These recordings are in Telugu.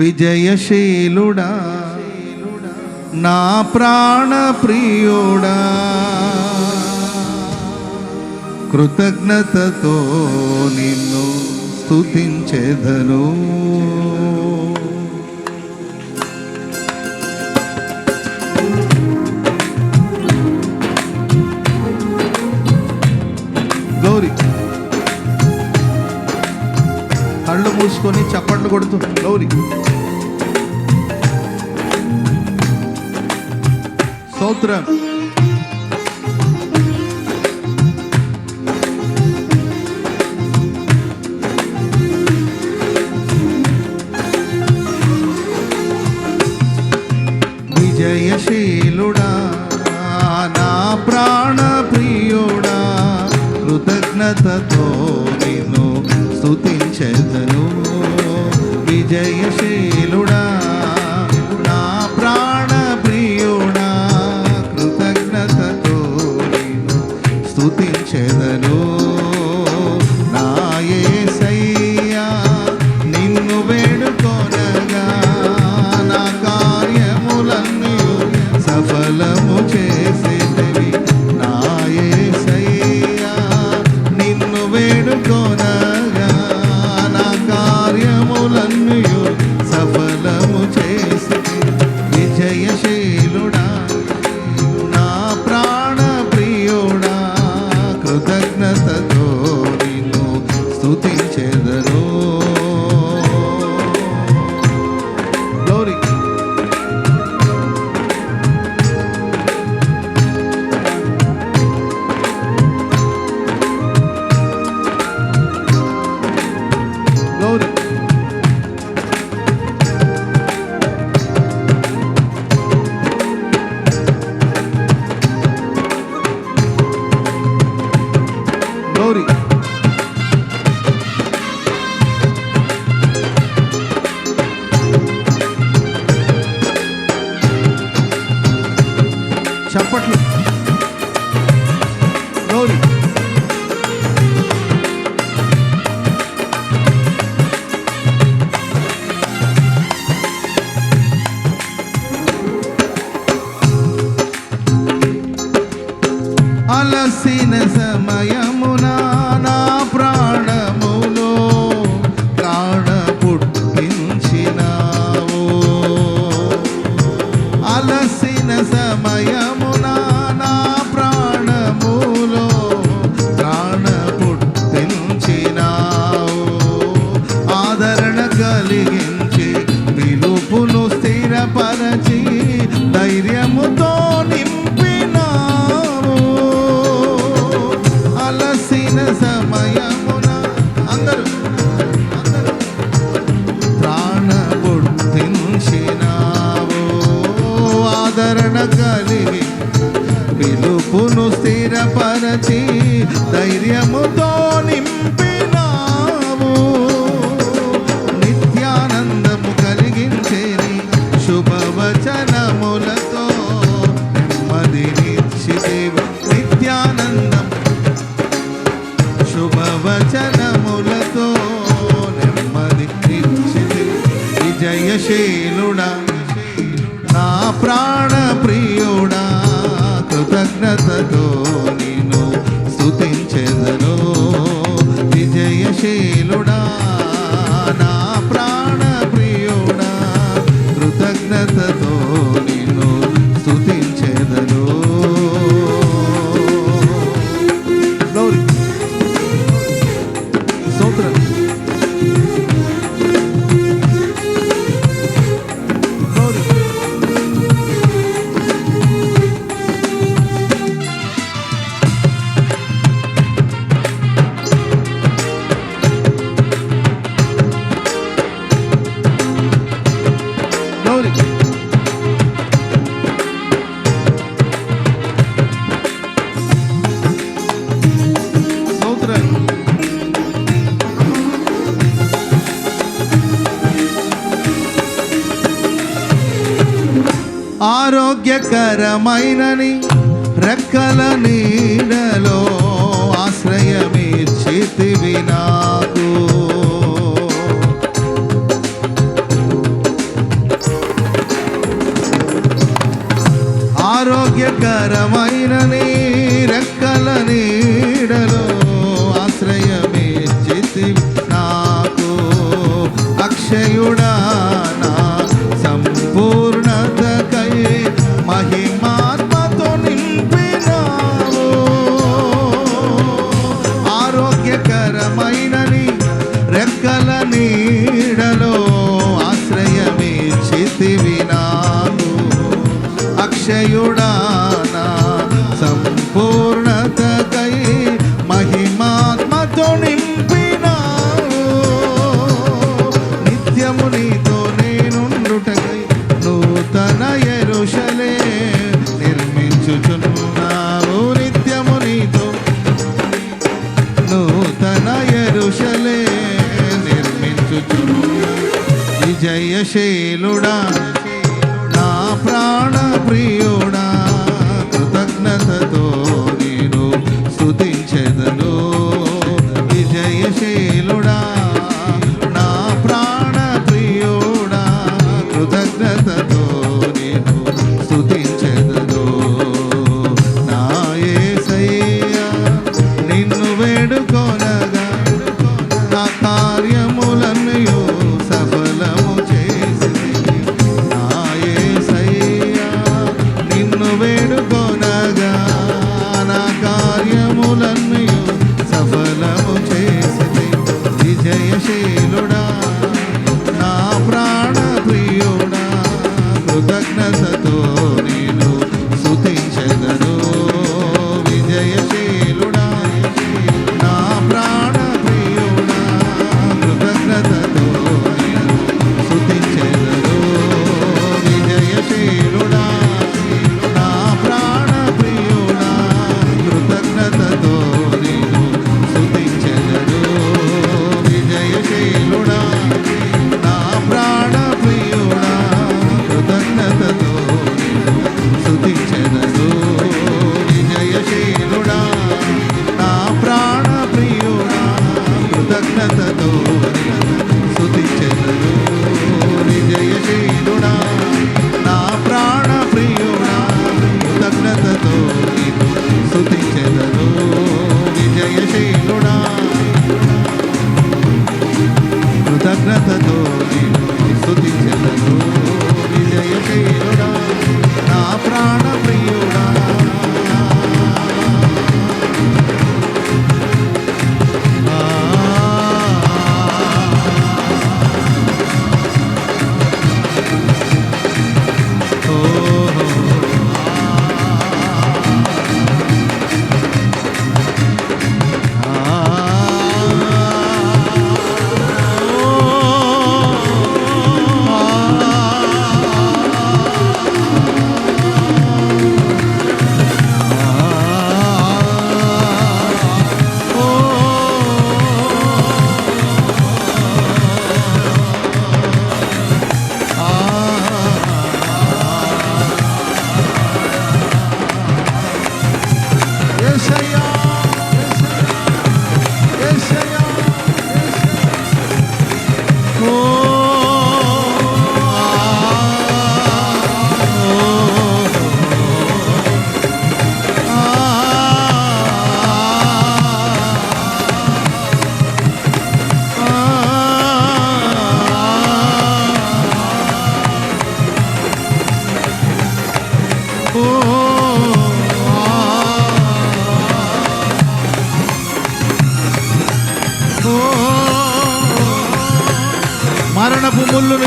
విజయశీలుడా నా ప్రాణ ప్రియుడా. కృతజ్ఞతతో నిన్ను స్థుతించెదను కళ్ళు మూసుకొని చప్పట్లు కొడుతూ గౌరీ. స్తోత్రం విజయశీలుడా నా ప్రాణ ప్రియుడా కృతజ్ఞత ಸಮಯ విడచి ధైర్యముతో చేలుడా నా అభయకరమైనని రెక్కల నీడలో ఆశ్రయమిచ్చితివి వినాకు ఆరోగ్యకరమైనని రెక్కల నీడలో ఆశ్రయమిచ్చితివి నాకు. అక్షయుడా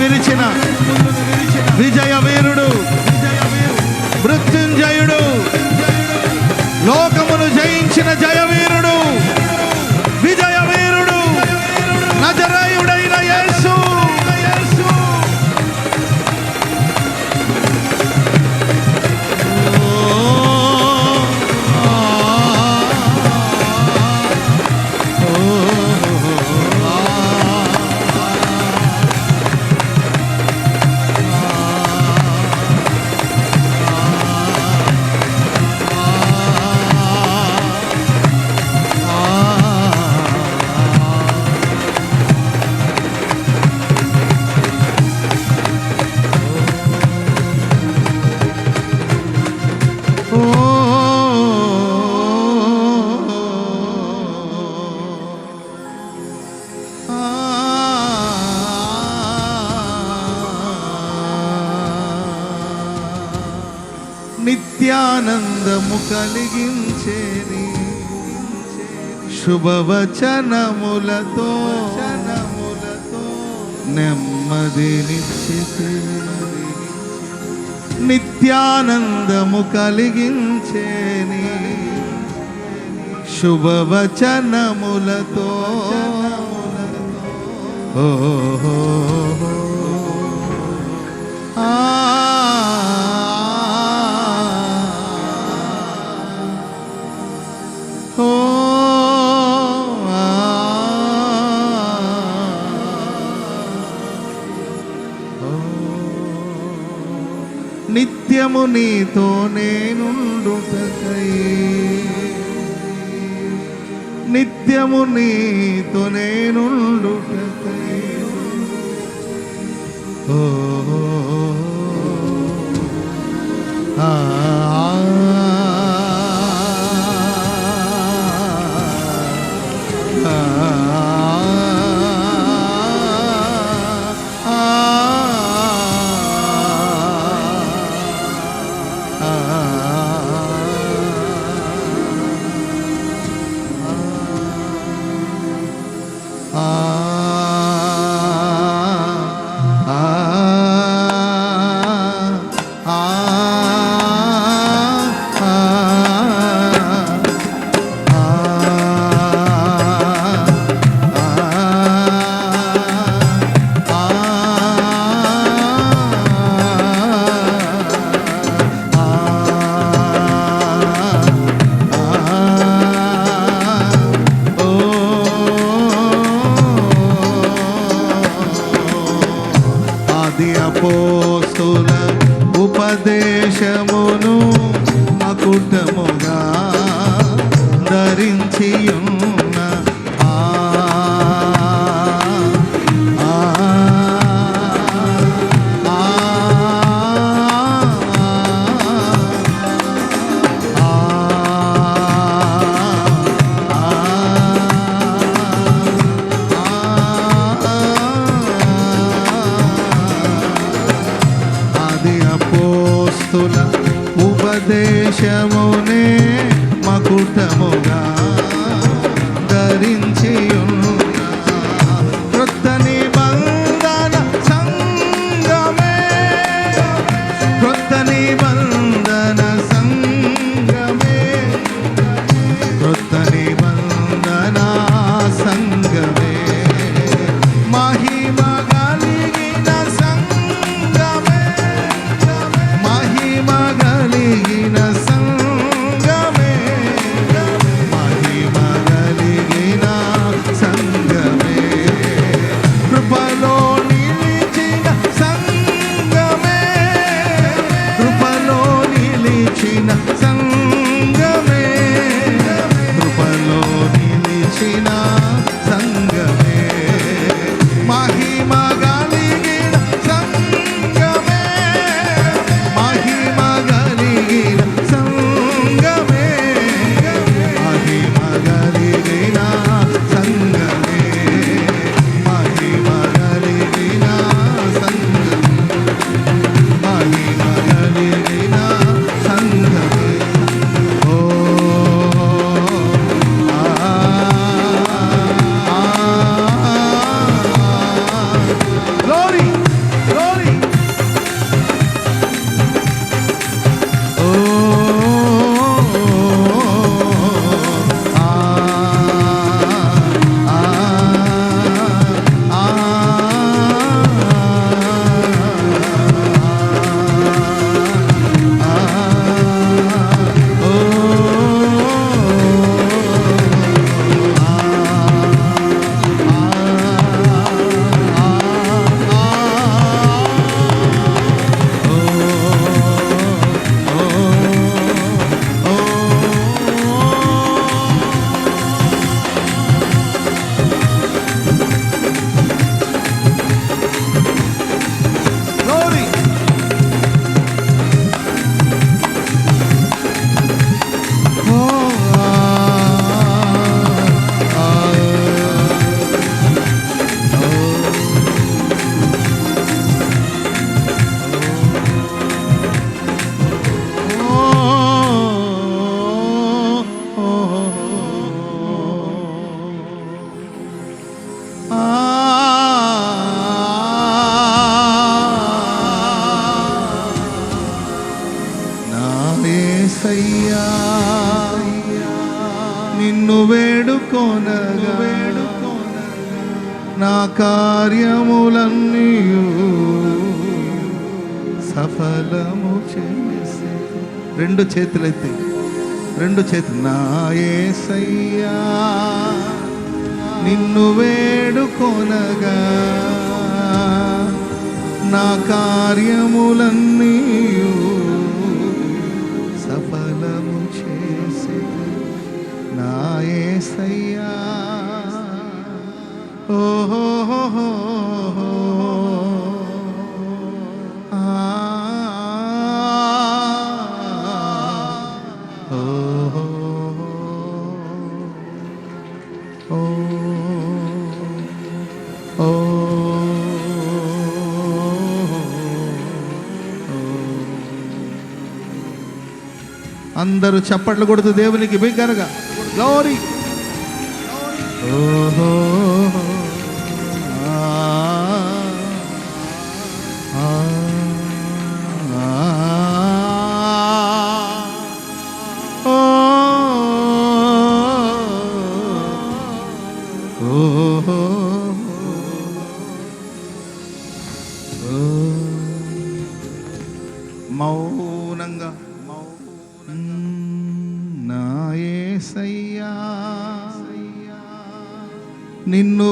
విరిచిన విజయ వీరుడు మృత్యుంజయుడు. లోకమును జయించిన జయ నిత్యానందము కలిగించేది శుభవచనములతో నెమ్మదినిచ్చితి నిత్యానందము కలిగించేని శుభవచనములతో ఓహో. Oh, oh, oh, oh, ah. స్మరించి సఫలము చేసి. రెండు చేతులెత్తి రెండు చేతులు. నా యేసయ్యా నిన్ను వేడుకొనగా నా కార్యములన్నీ సఫలము చేసి. నా యేసయ్యా ఓహో అందరూ చప్పట్లు కొడుతూ దేవునికి బిగ్గరగా. గౌరీ. ఓహో.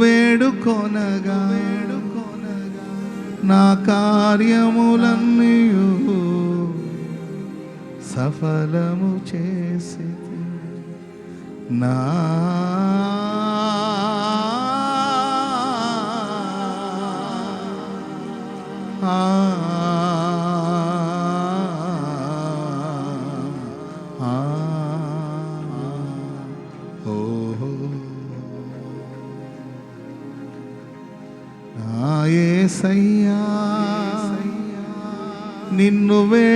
వేడుకొనగా నా కార్యములన్నీయు సఫలము చేసి నా ఆ యేసయ్యా నిన్ను వే